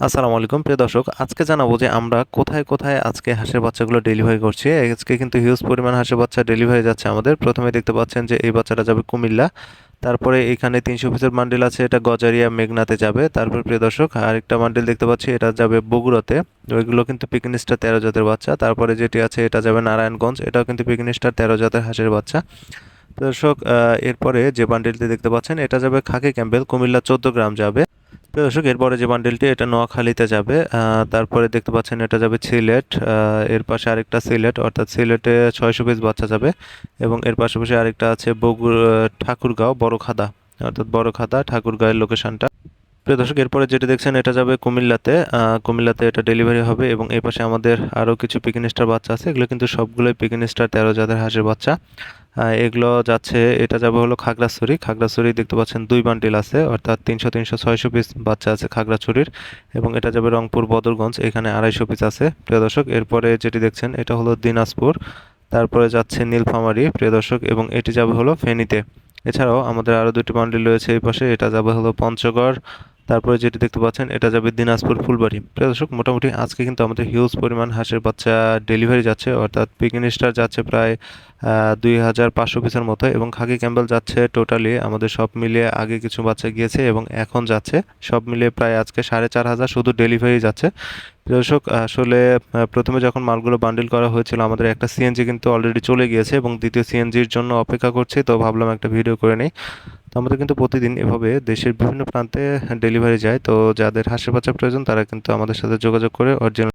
আসসালামু আলাইকুম। প্রিয় দর্শক, আজকে জানাব যে আমরা কোথায় কোথায় আজকে হাঁসের বাচ্চাগুলো ডেলিভারি করছি। আজকে কিন্তু হিউজ পরিমাণ হাঁসের বাচ্চা ডেলিভারি যাচ্ছে আমাদের। প্রথমে দেখতে পাচ্ছেন যে এই বাচ্চাটা যাবে কুমিল্লা। তারপরে এখানে তিনশো পিসের বান্ডিল আছে, এটা গজারিয়া মেঘনাতে যাবে। তারপর প্রিয় দর্শক, আরেকটা বান্ডিল দেখতে পাচ্ছি, এটা যাবে বগুড়াতে। ওইগুলো কিন্তু পিকনিস্টার তেরো জাতের বাচ্চা। তারপরে যেটি আছে, এটা যাবে নারায়ণগঞ্জ। এটাও কিন্তু পিকনিস্টার তেরো জাতের হাঁসের বাচ্চা। দর্শক এরপরে যে বান্ডিলটি দেখতে পাচ্ছেন, এটা যাবে খাকি ক্যাম্পেল কুমিল্লা চোদ্দ গ্রাম যাবে। দর্শক, এরপরে যে বান্ডেলটি এটা নোয়াখালীতে যাবে। তারপরে দেখতে পাচ্ছেন এটা যাবে সিলেট। এর পাশে আরেকটা সিলেট, অর্থাৎ সিলেটে ছয়শো পিস বাচ্চা যাবে। এবং এর পাশাপাশি আরেকটা আছে বগু ঠাকুরগাঁও, বড়খাদা। অর্থাৎ বড়খাদা ঠাকুরগাঁয়ের লোকেশনটা প্রিয় দর্শক, এরপরে যেটা দেখছেন, এটা যাবে কুমিল্লাতে। কুমিল্লাতে এটা ডেলিভারি হবে এবং এই পাশে আমাদের আরও কিছু পিকনিস্টার বাচ্চা আছে। এগুলো কিন্তু সবগুলোই পিকনিস্টার তেরো জাতের হাঁসের বাচ্চা। এগুলো যাচ্ছে, এটা যাবে হলো খাগড়াছড়ি। খাগড়াছড়ি দেখতে পাচ্ছেন, দুই বান্ডিল আছে, অর্থাৎ তিনশো তিনশো, ছয়শো পিস বাচ্চা আছে খাগড়াছড়ির। এবং এটা যাবে রংপুর বদরগঞ্জ, এখানে আড়াইশো পিস আছে। প্রিয় দর্শক, এরপরে যেটি দেখছেন, এটা হলো দিনাজপুর। তারপরে যাচ্ছে নীলফামারী, প্রিয় দর্শক, এবং এটি যাবে হলো ফেনীতে। এছাড়াও আমাদের আরও দুটি বান্ডিল রয়েছে এই পাশে, এটা যাবে হলো পঞ্চগড় তারপরে যেটি দেখতে পাচ্ছেন, এটা যাবে দিনাজপুর ফুলবাড়ি। প্রিয় দর্শক, মোটামুটি আজকে কিন্তু আমাদের হিউজ পরিমাণ হাঁসের বাচ্চা ডেলিভারি যাচ্ছে। অর্থাৎ পিকিং স্টার যাচ্ছে প্রায় দুই হাজার পাঁচশো পিসের মতো এবং খাকি ক্যাম্বেল যাচ্ছে টোটালি আমাদের সব মিলিয়ে আগে কিছু বাচ্চা গিয়েছে এবং এখন যাচ্ছে। সব মিলিয়ে প্রায় আজকে সাড়ে চার হাজার শুধু ডেলিভারি যাচ্ছে। দর্শক, আসলে প্রথমে যখন মালগুলো বান্ডিল করা হয়েছিল, আমাদের একটা সিএনজি কিন্তু অলরেডি চলে গিয়েছে এবং দ্বিতীয় সিএনজির জন্য অপেক্ষা করছি, তো ভাবলাম একটা ভিডিও করে নিই। তো আমাদের কিন্তু প্রতিদিন এভাবে দেশের বিভিন্ন প্রান্তে ডেলিভারি যায়। তো যাদের হাঁসের বাচ্চা প্রয়োজন, তারা কিন্তু আমাদের সাথে যোগাযোগ করে অরিজিনাল